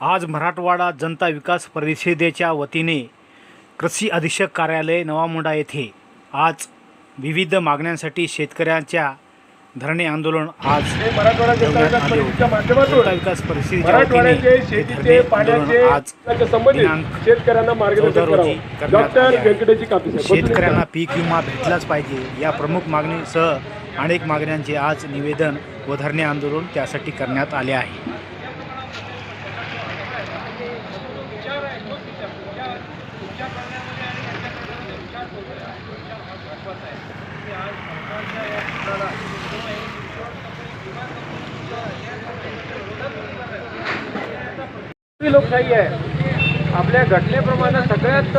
आज मराठवाडा जनता विकास परिषदेच्या वतीने कृषी अधीक्षक कार्यालय नवामुंडा येथे आज विविध मागण्यांसाठी शेतकऱ्यांच्या धरणे आंदोलन आज मराठवाडा जनता विकास परिषदेच्या होते. माध्यमातून जनता विकास परिषदेच्या मराठवाड्याचे वतीने हे शेतीचे धरणे पाण्याचे आंदोलन आज शेतकऱ्यांना मार्गदर्शन चौदा रोजी करावं करण्यात आले आहे. आज लोकशाही आहे आपल्या घटनेप्रमाणे सगळ्यात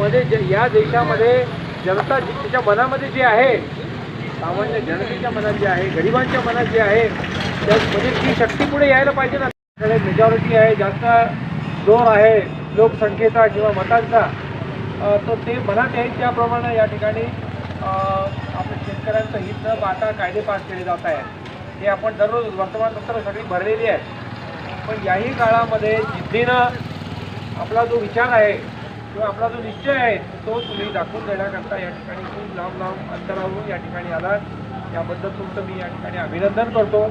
मध्ये जे- या देशामध्ये जनता तिच्या मनामध्ये जे आहे सामान्य जनतेच्या मनात जे आहे गरिबांच्या मनात जे आहे त्यामध्ये ती शक्ती पुढे यायला पाहिजे ना. मेजॉरिटी आहे जास्त जोर आहे लोकसंख्येचा किंवा मतांचा तर ते मनात येईल त्याप्रमाणे या ठिकाणी आपल्या शेतकऱ्यांचं हित न पाहता कायदे पास केले जात आहेत. हे आपण दररोज वर्तमानपत्र सगळी भरलेली आहेत. पण याही काळामध्ये जिद्दीनं आपला जो विचार आहे किंवा आपला जो निश्चय आहे तो तुम्ही दाखवून देण्याकरता या ठिकाणी खूप लांब लांब अंतरावरून या ठिकाणी आलात याबद्दल तुमचं मी या ठिकाणी अभिनंदन करतो.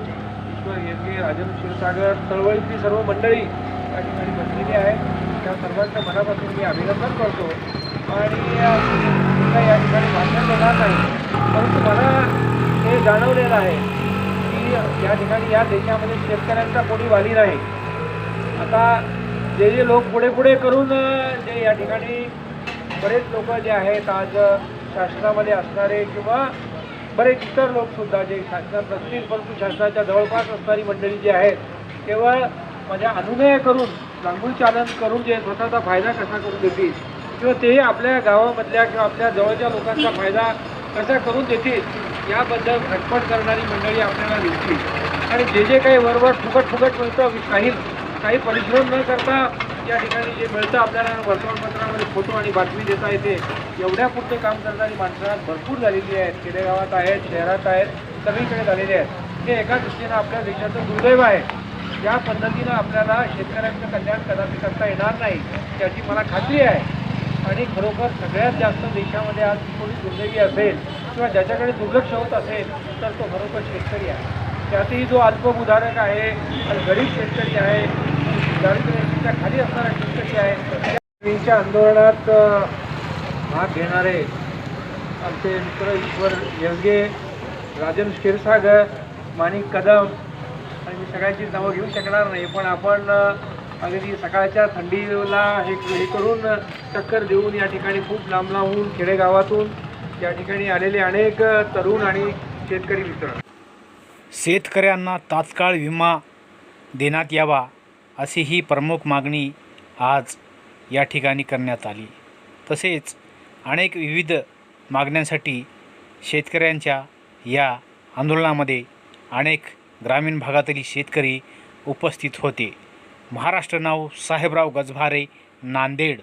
ईश्वर येथे राजन क्षीरसागर चळवळीतली सर्व मंडळी या ठिकाणी बसलेली आहे त्या सर्वांच्या मनापासून मी अभिनंदन करतो. आणि या ठिकाणी भाषण देणार नाही. परंतु मला हे जाणवलेलं आहे की या ठिकाणी या देशामध्ये शेतकऱ्यांचा कोणी वाली नाही. आता जे जे लोक पुढे पुढे करून जे या ठिकाणी बरेच लोक जे आहेत आज शासनामध्ये असणारे किंवा बरेच इतर लोकसुद्धा जे शासनात नसतील परंतु शासनाच्या जवळपास असणारी मंडळी जी आहेत केवळ म्हणजे अनुनय करून लांबून चालन करून जे स्वतःचा फायदा कसा करून देतील किंवा ते आपल्या गावामधल्या किंवा आपल्या जवळच्या लोकांचा फायदा कसा करून देतील याबद्दल खटपट करणारी मंडळी आपल्याला दिसतील. आणि जे जे काही वरवर फुकट फुकट मिळतं काही काही परिश्रम न करता या ठिकाणी जे मिळतं आपल्याला वर्तमानपत्रामध्ये फोटो आणि बातमी देता येते. एवढ्यापुरतं काम करणारी माणसं भरपूर झालेली आहेत. खेडेगावात आहेत शहरात आहेत सगळीकडे झालेली आहेत. हे एका दृष्टीनं आपल्या देशाचं दुर्दैव आहे. ज्या पद्धतीनं आपल्याला शेतकऱ्यांचं कल्याण कदाचित करता येणार नाही त्याची मला खात्री आहे. आणि खरोखर सगळ्यात जास्त देशामध्ये आज कोणी दुर्दैवी असेल किंवा ज्याच्याकडे दुर्लक्ष होत असेल तर तो खरोखर शेतकरी आहे. त्यातही जो अल्पभूधारक आहे आणि गरीब शेतकरी आहे दारिद्र्यच्या खाली असणारा शेतकरी आहे त्यांच्या आंदोलनात भाग घेणारे आमचे मित्र ईश्वर यंगे राजन क्षीरसागर माणिक कदम आणि मी सगळ्यांची नावं घेऊ शकणार नाही पण आपण अगदी सकाळच्या थंडीला हे हे करून चक्कर टक्कर देऊन या ठिकाणी खूप लांब लांबून खेडेगावातून या ठिकाणी आलेले अनेक तरुण आणि शेतकरी मित्र. शेतकऱ्यांना तात्काळ विमा देण्यात यावा अशी ही प्रमुख मागणी आज या ठिकाणी करण्यात आली. तसेच अनेक विविध मागण्यांसाठी शेतकऱ्यांच्या या आंदोलनामध्ये अनेक ग्रामीण भागातील शेतकरी उपस्थित होते. महाराष्ट्र नाव साहेबराव गजभारे नांदेड.